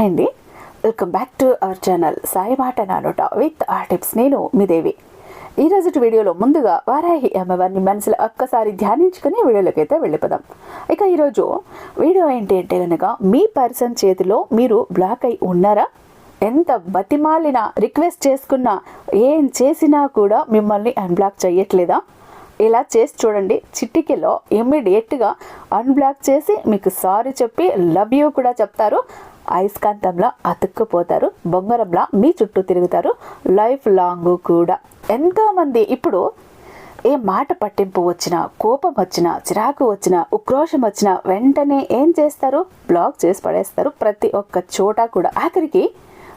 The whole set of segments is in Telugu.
హాయ్ అండి. Welcome back to our channel Sai మాట నానోట విత్ ఆ టిప్స్ నేను మీ దేవి. ఈ రోజు వీడియోలో ముందుగా వారాహి అమ్మవారిని మనసులో ఒక్కసారి ధ్యానించుకుని వీడియోలోకి అయితే వెళ్ళిపోదాం. ఇక ఈరోజు వీడియో ఏంటి అంటే కనుక మీ పర్సన్ చేతిలో మీరు బ్లాక్ అయి ఉన్నారా? ఎంత బతిమాలిన రిక్వెస్ట్ చేసుకున్నా ఏం చేసినా కూడా మిమ్మల్ని అన్బ్లాక్ చేయట్లేదా? ఇలా చేసి చూడండి. చిట్టికిలో ఇమ్మీడియట్గా అన్బ్లాక్ చేసి మీకు సారీ చెప్పి లవ్ యూ కూడా చెప్తారు. అయస్కాంతంలో అతుక్కుపోతారు బొంగరంలా మీ చుట్టూ తిరుగుతారు లైఫ్ లాంగ్ కూడా. ఎంతోమంది ఇప్పుడు ఏ మాట పట్టింపు వచ్చినా కోపం వచ్చినా చిరాకు వచ్చినా ఉక్రోషం వచ్చినా వెంటనే ఏం చేస్తారు? బ్లాక్ చేసి పడేస్తారు. ప్రతి ఒక్క చోట కూడా. ఆఖరికి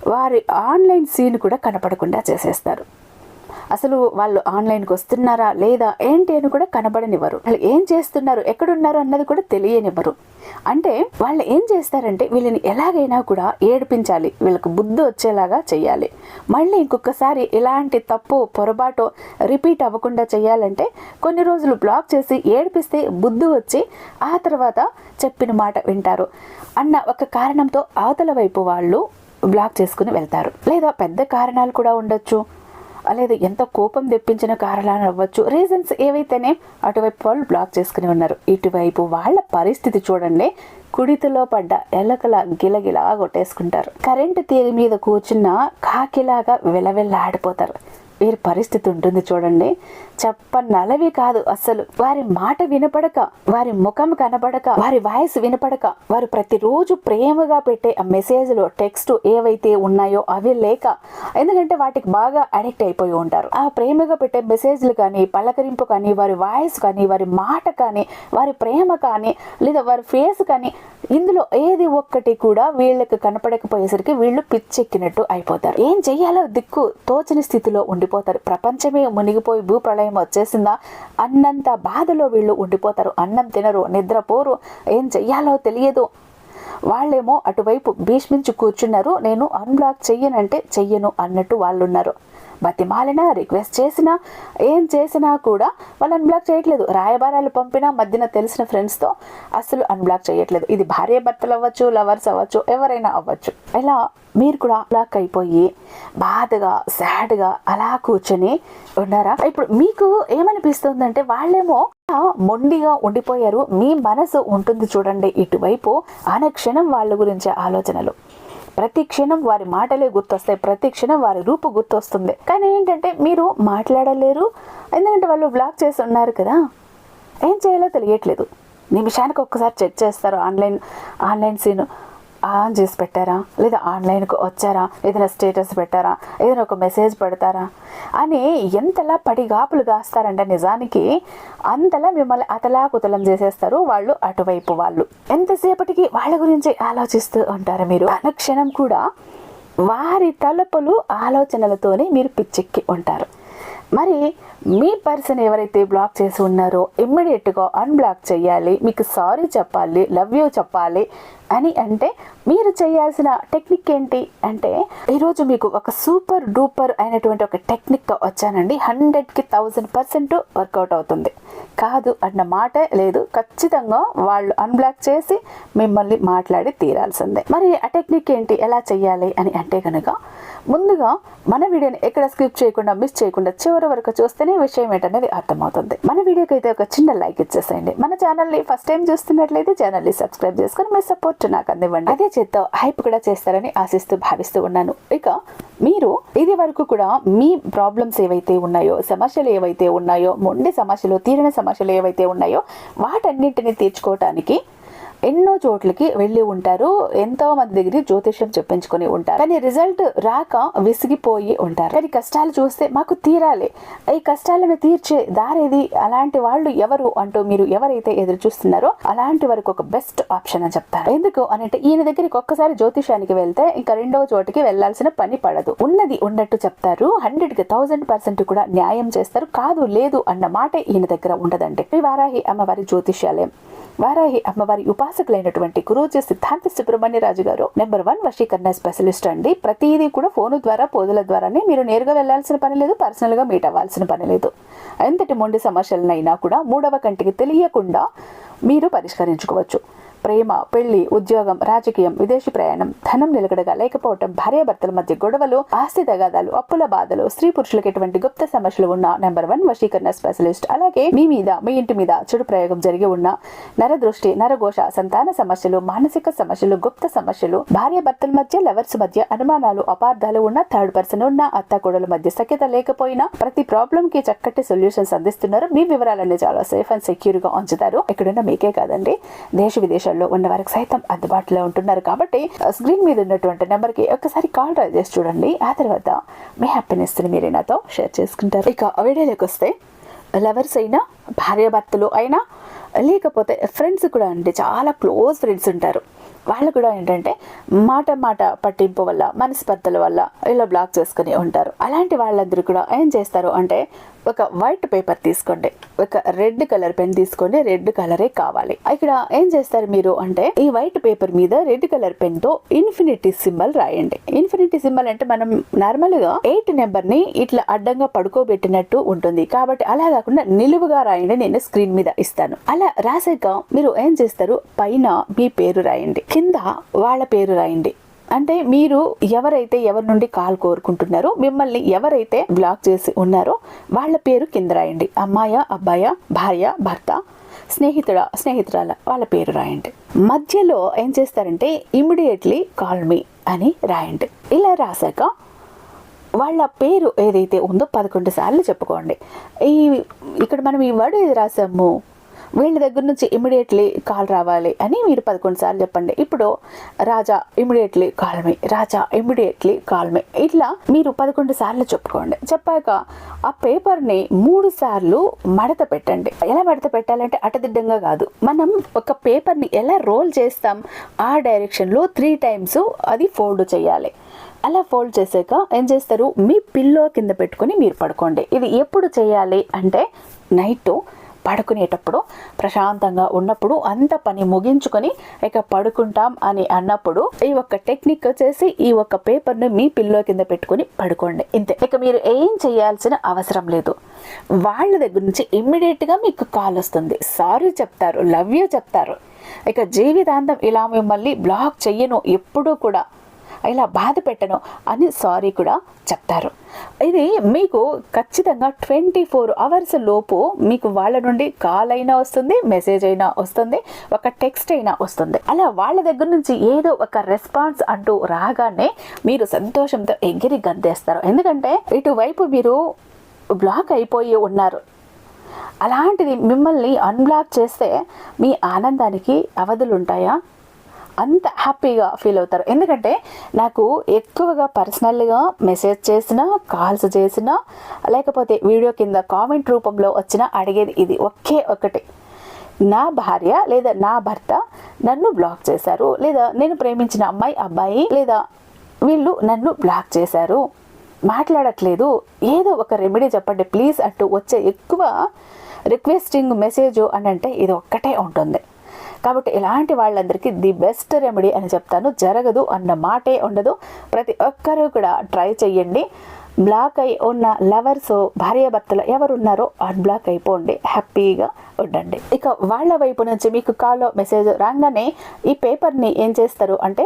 వారి ఆన్లైన్ సీన్ కూడా కనపడకుండా చేసేస్తారు. అసలు వాళ్ళు ఆన్లైన్కి వస్తున్నారా లేదా ఏంటి అని కూడా కనబడనివ్వరు. వాళ్ళు ఏం చేస్తున్నారు? ఎక్కడున్నారు అన్నది కూడా తెలియనివ్వరు. అంటే వాళ్ళు ఏం చేస్తారంటే వీళ్ళని ఎలాగైనా కూడా ఏడిపించాలి. వీళ్ళకి బుద్ధి వచ్చేలాగా చేయాలి మళ్ళీ ఇంకొకసారి ఇలాంటి తప్పు పొరపాటు రిపీట్ అవ్వకుండా చేయాలంటే కొన్ని రోజులు బ్లాక్ చేసి ఏడిపిస్తే బుద్ధి వచ్చి ఆ తర్వాత చెప్పిన మాట వింటారు. అన్న ఒక కారణంతో అవతల వైపు వాళ్ళు బ్లాక్ చేసుకుని వెళ్తారు. లేదా పెద్ద కారణాలు కూడా ఉండొచ్చు. లేదా ఎంత కోపం తెప్పించిన కారణాలు అవ్వచ్చు. రీజన్స్ ఏవైతేనే అటువైపు వాళ్ళు బ్లాక్ చేసుకుని ఉన్నారు. ఇటువైపు వాళ్ళ పరిస్థితి చూడండి. కుడితిలో పడ్డ ఎలకల గిలగిలా కొట్టేసుకుంటారు. కరెంటు తీగ మీద కూర్చున్న కాకిలాగా విలవిల్లాడిపోతారు. వీరి పరిస్థితి ఉంటుంది చూడండి. చెప్పనలవి కాదు అసలు వారి మాట వినపడక వారి ముఖం కనబడక వారి వాయిస్ వినపడక వారు ప్రతిరోజు ప్రేమగా పెట్టే ఆ మెసేజ్లు టెక్స్ట్ ఏవైతే ఉన్నాయో అవి లేక ఎందుకంటే వాటికి బాగా అడిక్ట్ అయిపోయి ఉంటారు. ఆ ప్రేమగా పెట్టే మెసేజ్లు కానీ పలకరింపు కానీ వారి వాయిస్ కానీ వారి మాట కానీ వారి ప్రేమ కానీ లేదా వారి ఫేస్ కానీ ఇందులో ఏది ఒక్కటి కూడా వీళ్ళకి కనపడకపోయేసరికి వీళ్ళు పిచ్చెక్కినట్టు అయిపోతారు. ఏం చెయ్యాలో దిక్కు తోచని స్థితిలో ఉండిపోతారు ప్రపంచమే మునిగిపోయి భూప్రళయం వచ్చేసిందా? అన్నంత బాధలో వీళ్ళు ఉండిపోతారు. అన్నం తినరు నిద్రపోరు. ఏం చెయ్యాలో తెలియదు. వాళ్ళేమో అటువైపు భీష్మించి కూర్చున్నారు. నేను అన్బ్లాక్ చెయ్యనంటే చెయ్యను అన్నట్టు వాళ్ళు ఉన్నారు బతిమాలినా రిక్వెస్ట్ చేసినా ఏం చేసినా కూడా వాళ్ళు అన్బ్లాక్ చేయట్లేదు. రాయబారాలు పంపినా మధ్యన తెలిసిన ఫ్రెండ్స్తో అసలు అన్బ్లాక్ చేయట్లేదు. ఇది భార్య భర్తలు అవ్వచ్చు లవర్స్ అవ్వచ్చు ఎవరైనా అవ్వచ్చు. ఇలా మీరు కూడా బ్లాక్ అయిపోయి బాధగా సాడ్గా అలా కూర్చొని ఉన్నారా? ఇప్పుడు మీకు ఏమనిపిస్తుందంటే వాళ్ళేమో మొండిగా ఉండిపోయారు. మీ మనసు ఉంటుంది చూడండి. ఇటువైపు క్షణం వాళ్ళ గురించి ఆలోచనలు. ప్రతి క్షణం వారి మాటలే గుర్తొస్తాయి ప్రతి క్షణం వారి రూపు గుర్తొస్తుంది. కానీ ఏంటంటే మీరు మాట్లాడలేరు. ఎందుకంటే వాళ్ళు బ్లాక్ చేసి ఉన్నారు కదా. ఏం చేయాలో తెలియట్లేదు. నిమిషానికి ఒక్కసారి చెక్ చేస్తారు ఆన్లైన్ ఆన్లైన్ సీన్. ఆన్ చేసి పెట్టారా? లేదా ఆన్లైన్కు వచ్చారా? ఏదైనా స్టేటస్ పెట్టారా? ఏదైనా ఒక మెసేజ్ పెడతారా? అని ఎంతలా పడిగాపులు కాస్తారంటే నిజానికి అంతలా మిమ్మల్ని అతలా కుతలం చేసేస్తారు వాళ్ళు అటువైపు వాళ్ళు. ఎంతసేపటికి వాళ్ళ గురించి ఆలోచిస్తూ ఉంటారు మీరు? అనుక్షణం కూడా వారి తలుపులు ఆలోచనలతోనే మీరు పిచ్చెక్కి ఉంటారు. మరి మీ పర్సన్ ఎవరైతే బ్లాక్ చేసి ఉన్నారో ఇమ్మీడియట్గా అన్బ్లాక్ చేయాలి మీకు సారీ చెప్పాలి లవ్ యూ చెప్పాలి అని అంటే మీరు చేయాల్సిన టెక్నిక్ ఏంటి అంటే ఈరోజు మీకు ఒక సూపర్ డూపర్ అయినటువంటి ఒక టెక్నిక్ వచ్చానండి. హండ్రెడ్కి థౌజండ్ పర్సెంట్ వర్కౌట్ అవుతుంది. కాదు అన్న మాట లేదు. ఖచ్చితంగా వాళ్ళు అన్బ్లాక్ చేసి మిమ్మల్ని మాట్లాడి తీరాల్సిందే. మరి ఆ టెక్నిక్ ఏంటి? ఎలా చేయాలి అని అంటే కనుక ముందుగా మన వీడియోని ఎక్కడ స్కిప్ చేయకుండా మిస్ చేయకుండా చివరి వరకు చూస్తేనే విషయం ఏంటనేది అర్థమవుతుంది. మన వీడియోకి అయితే ఒక చిన్న లైక్ ఇచ్చేసేయండి. మన ఛానల్ని ఫస్ట్ టైం చూస్తున్నట్లయితే ఛానల్ని సబ్స్క్రైబ్ చేసుకొని మీ సపోర్ట్ నాకు అందివ్వండి. అదే చేత హైప్ కూడా చేస్తారని ఆశిస్తూ భావిస్తూ ఉన్నాను. ఇక మీరు ఇది వరకు కూడా మీ ప్రాబ్లమ్స్ ఏవైతే ఉన్నాయో సమస్యలు ఏవైతే ఉన్నాయో మొండి సమస్యలు తీరిన సమస్యలు ఏవైతే ఉన్నాయో వాటన్నింటినీ తీర్చుకోవటానికి ఎన్నో చోట్లకి వెళ్ళి ఉంటారు ఎంతో మంది దగ్గర జ్యోతిష్యం చెప్పించుకొని ఉంటారు. కానీ రిజల్ట్ రాక విసిగిపోయి ఉంటారు. కానీ కష్టాలు చూస్తే మాకు తీరాలి. ఈ కష్టాలను తీర్చే దారేది? అలాంటి వాళ్ళు ఎవరు? అంటూ మీరు ఎవరైతే ఎదురు చూస్తున్నారో అలాంటి వరకు ఒక బెస్ట్ ఆప్షన్ అని చెప్తారు. ఎందుకు అని అంటే ఈయన దగ్గరికి ఒక్కసారి జ్యోతిషానికి వెళ్తే ఇంకా రెండవ చోటికి వెళ్ళాల్సిన పని పడదు. ఉన్నది ఉన్నట్టు చెప్తారు. హండ్రెడ్కి థౌసండ్ పర్సెంట్ కూడా న్యాయం చేస్తారు. కాదు లేదు అన్న మాట ఈయన దగ్గర ఉండదండి. శ్రీ వారాహి అమ్మవారి జ్యోతిష్యాలయం. వారాహి అమ్మవారి ఉపాసకులైనటువంటి గురూజీ సిద్ధాంత సుబ్రహ్మణ్య రాజు గారు నెంబర్ వన్ వశీకరణ స్పెషలిస్ట్ అండి. ప్రతిదీ కూడా ఫోను ద్వారా పోదుల ద్వారానే మీరు నేరుగా వెళ్ళాల్సిన పని లేదు పర్సనల్గా మీట్ అవ్వాల్సిన పని లేదు. ఎంతటి మొండి సమస్యలనైనా కూడా మూడవ కంటికి తెలియకుండా మీరు పరిష్కరించుకోవచ్చు. ప్రేమ పెళ్ళి ఉద్యోగం రాజకీయం విదేశీ ప్రయాణం ధనం నిలకడగా లేకపోవటం భార్యాభర్తల మధ్య గొడవలు ఆస్తి తగాదాలు అప్పుల బాధలు స్త్రీ పురుషులకు ఎటువంటి గుప్త సమస్యలు ఉన్న నెంబర్ వన్ వశీకరణ స్పెషలిస్ట్. అలాగే మీ మీద మీ ఇంటి మీద చెడు ప్రయోగం జరిగి ఉన్న నరదృష్టి నరఘోష సంతాన సమస్యలు మానసిక సమస్యలు గుప్త సమస్యలు భార్యాభర్తల మధ్య లవర్స్ మధ్య అనుమానాలు అపార్థాలు ఉన్న థర్డ్ పర్సన్ ఉన్న అత్త కోడల మధ్య సఖ్యత లేకపోయినా ప్రతి ప్రాబ్లం కి చక్కటి సొల్యూషన్స్ అందిస్తున్నారు. మీ వివరాలన్నీ చాలా సేఫ్ అండ్ సెక్యూర్గా ఉంచుతారు. ఎక్కడున్న మీకే కాదండి. దేశ విదేశాల్లో ఉన్న వారికి సైతం అందుబాటులో ఉంటున్నారు. కాబట్టి స్క్రీన్ మీద ఉన్నటువంటి నెంబర్కి ఒక్కసారి కాల్ డ్రైవ్ చేసి చూడండి. ఆ తర్వాత మీ హ్యాపీనెస్ మీరే మీరు నాతో షేర్ చేసుకుంటారు. ఇక వీడియోలోకి వస్తే లవర్స్ అయినా భార్యాభర్తలు అయినా లేకపోతే ఫ్రెండ్స్ కూడా అండి చాలా క్లోజ్ ఫ్రెండ్స్ ఉంటారు. వాళ్ళు కూడా ఏంటంటే మాట మాట పట్టింపు వల్ల మనస్పర్ధల వల్ల ఇలా బ్లాక్ చేసుకుని ఉంటారు. అలాంటి వాళ్ళందరూ కూడా ఏం చేస్తారు అంటే ఒక వైట్ పేపర్ తీసుకోండి. ఒక రెడ్ కలర్ పెన్ తీసుకోండి రెడ్ కలరే కావాలి. ఇక్కడ ఏం చేస్తారు మీరు అంటే ఈ వైట్ పేపర్ మీద రెడ్ కలర్ పెన్తో ఇన్ఫినిటీ సింబల్ రాయండి. ఇన్ఫినిటీ సింబల్ అంటే మనం నార్మల్గా ఎయిట్ నెంబర్ని ఇట్లా అడ్డంగా పడుకోబెట్టినట్టు ఉంటుంది. కాబట్టి అలా కాకుండా నిలువుగా రాయండి. నేను స్క్రీన్ మీద ఇస్తాను. అలా రాసాక మీరు ఏం చేస్తారు? పైన మీ పేరు రాయండి. కింద వాళ్ళ పేరు రాయండి. అంటే మీరు ఎవరైతే ఎవరి నుండి కాల్ కోరుకుంటున్నారో మిమ్మల్ని ఎవరైతే బ్లాక్ చేసి ఉన్నారో వాళ్ళ పేరు కింద రాయండి. అమ్మాయ అబ్బాయ భార్య భర్త స్నేహితుడ స్నేహితురాల వాళ్ళ పేరు రాయండి. మధ్యలో ఏం చేస్తారంటే ఇమ్మీడియట్లీ కాల్ మీ అని రాయండి. ఇలా రాశాక వాళ్ళ పేరు ఏదైతే ఉందో పదకొండు సార్లు చెప్పుకోండి. ఈ ఇక్కడ మనం ఈ వర్డ్ ఏది రాసాము? వీళ్ళ దగ్గర నుంచి ఇమీడియట్లీ కాల్ రావాలి అని మీరు పదకొండు సార్లు చెప్పండి. ఇప్పుడు Raja immediately call me Raja immediately call me ఇట్లా మీరు పదకొండు సార్లు చెప్పుకోండి. చెప్పాక ఆ పేపర్ని మూడు సార్లు మడత పెట్టండి. ఎలా మడత పెట్టాలంటే అటదిడ్డంగా కాదు. మనం ఒక పేపర్ని ఎలా రోల్ చేస్తాం ఆ డైరెక్షన్లో త్రీ టైమ్స్ అది ఫోల్డ్ చేయాలి. అలా ఫోల్డ్ చేసాక ఏం చేస్తారు? మీ పిల్లో కింద పెట్టుకొని మీరు పడుకోండి. ఇది ఎప్పుడు చేయాలి అంటే నైట్ పడుకునేటప్పుడు ప్రశాంతంగా ఉన్నప్పుడు అంత పని ముగించుకొని ఇక పడుకుంటాం అని అన్నప్పుడు ఈ ఒక్క టెక్నిక్ వచ్చేసి ఈ ఒక్క పేపర్ను మీ పిల్లో కింద పెట్టుకొని పడుకోండి. ఇంతే. ఇక మీరు ఏం చేయాల్సిన అవసరం లేదు. వాళ్ళ దగ్గర నుంచి ఇమ్మీడియట్గా మీకు కాల్ వస్తుంది. సారీ చెప్తారు లవ్ యూ చెప్తారు. ఇక జీవితాంతం ఇలా మిమ్మల్ని బ్లాక్ చెయ్యను ఎప్పుడూ కూడా. ఇలా బాధ పెట్టను అని సారీ కూడా చెప్తారు. ఇది మీకు ఖచ్చితంగా ట్వంటీ ఫోర్ అవర్స్ లోపు మీకు వాళ్ళ నుండి కాల్ అయినా వస్తుంది మెసేజ్ అయినా వస్తుంది ఒక టెక్స్ట్ అయినా వస్తుంది. అలా వాళ్ళ దగ్గర నుంచి ఏదో ఒక రెస్పాన్స్ అంటూ రాగానే మీరు సంతోషంతో ఎగిరి గందేస్తారు ఎందుకంటే ఇటువైపు మీరు బ్లాక్ అయిపోయి ఉన్నారు. అలాంటిది మిమ్మల్ని అన్బ్లాక్ చేస్తే మీ ఆనందానికి అవధులు ఉంటాయా అంత హ్యాపీగా ఫీల్ అవుతారు. ఎందుకంటే నాకు ఎక్కువగా పర్సనల్గా మెసేజ్ చేసినా కాల్స్ చేసినా లేకపోతే వీడియో కింద కామెంట్ రూపంలో వచ్చినా అడిగేది ఇది ఒకే ఒకటి. నా భార్య లేదా నా భర్త నన్ను బ్లాక్ చేశారు. లేదా నేను ప్రేమించిన అమ్మాయి అబ్బాయి లేదా వీళ్ళు నన్ను బ్లాక్ చేశారు. మాట్లాడట్లేదు. ఏదో ఒక రెమెడీ చెప్పండి ప్లీజ్ అంటూ వచ్చే ఎక్కువ రిక్వెస్టింగ్ మెసేజ్ అని అంటే ఇది ఒక్కటే ఉంటుంది. కాబట్టి ఇలాంటి వాళ్ళందరికీ ది బెస్ట్ రెమెడీ అని చెప్తాను. జరగదు అన్న మాటే ఉండదు. ప్రతి ఒక్కరూ కూడా ట్రై చెయ్యండి. బ్లాక్ అయి ఉన్న లవర్స్ భార్యాభర్తలు ఎవరున్నారో అన్బ్లాక్ అయిపోండి. హ్యాపీగా ఉండండి. ఇక వాళ్ళ వైపు నుంచి మీకు కాల్లో మెసేజ్ రాగానే ఈ పేపర్ని ఏం చేస్తారు అంటే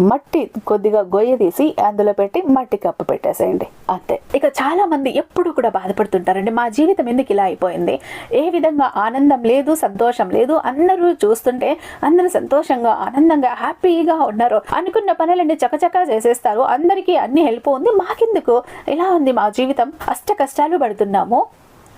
మట్టి కొద్దిగా గొయ్య తీసి అందులో పెట్టి మట్టి కప్పు పెట్టేసేయండి. అంతే. ఇక చాలా మంది ఎప్పుడు కూడా బాధపడుతుంటారండి మా జీవితం ఎందుకు ఇలా అయిపోయింది? ఏ విధంగా ఆనందం లేదు సంతోషం లేదు అందరూ చూస్తుంటే అందరూ సంతోషంగా ఆనందంగా హ్యాపీగా ఉన్నారు అనుకున్న పనులన్నీ చకచకా చేసేస్తారు. అందరికీ అన్ని హెల్ప్ ఉంది మాకెందుకు? ఇలా ఉంది మా జీవితం? అష్ట కష్టాలు పడుతున్నాము.